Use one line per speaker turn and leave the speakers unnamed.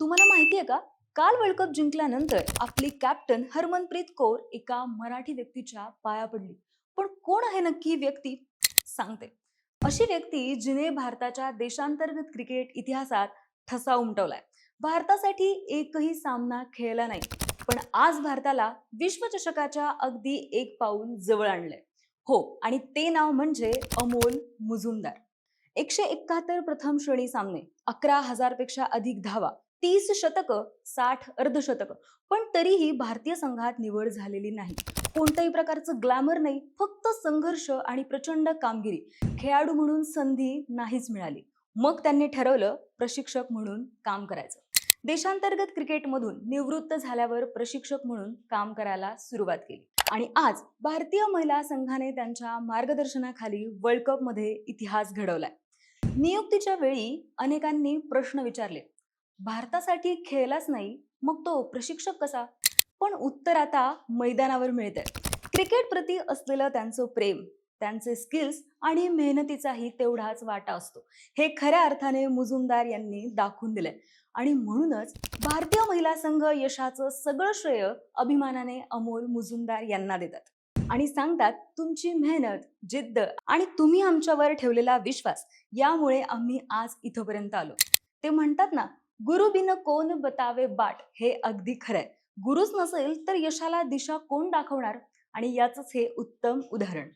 तुम्हाला माहितीये का? काल वर्ल्ड कप जिंकल्यानंतर आपली कॅप्टन हरमनप्रीत कौर एका मराठी व्यक्तीच्या पाया पडली. पण कोण आहे नक्की ही व्यक्ती? सांगते. अशी व्यक्ती जिने भारताच्या देशांतर्गत क्रिकेट इतिहासात ठसा उमटवलाय. भारतासाठी एकही सामना खेळला नाही. पण आज भारताला विश्वचषकाच्या अगदी एक पाऊल जवळ आणलंय. हो आणि ते नाव म्हणजे अमोल मुजुमदार. एकशे एकाहत्तर प्रथम श्रेणी सामने अकरा हजारपेक्षा अधिक धावा तीस शतक साठ अर्धशतक. पण तरीही भारतीय संघात निवड झालेली नाही. कोणत्याही प्रकारचं ग्लॅमर नाही फक्त संघर्ष आणि प्रचंड कामगिरी. खेळाडू म्हणून संधी नाहीच मिळाली. मग त्यांनी ठरवलं प्रशिक्षक म्हणून काम करायचं. देशांतर्गत क्रिकेटमधून निवृत्त झाल्यावर प्रशिक्षक म्हणून काम करायला सुरुवात केली. आणि आज भारतीय महिला संघाने त्यांच्या मार्गदर्शनाखाली वर्ल्ड कपमध्ये इतिहास घडवलाय. नियुक्तीच्या वेळी अनेकांनी प्रश्न विचारले. भारतासाठी खेळलाच नाही मग तो प्रशिक्षक कसा? पण उत्तर आता मैदानावर मिळतंय. क्रिकेट प्रती असलेलं त्यांचं प्रेम त्यांचे स्किल्स आणि मेहनतीचाही तेवढाच वाटा असतो. हे खऱ्या अर्थाने मुजुमदार यांनी दाखवून दिलंय. आणि म्हणूनच भारतीय महिला संघ यशाचं सगळं श्रेय अभिमानाने अमोल मुजुमदार यांना देतात. आणि सांगतात तुमची मेहनत जिद्द आणि तुम्ही आमच्यावर ठेवलेला विश्वास यामुळे आम्ही आज इथपर्यंत आलो. ते म्हणतात ना गुरु बिन कोण बतावे बाट हे अगदी खरंय. गुरुच नसेल तर यशाला दिशा कोण दाखवणार? आणि याच हे उत्तम उदाहरण.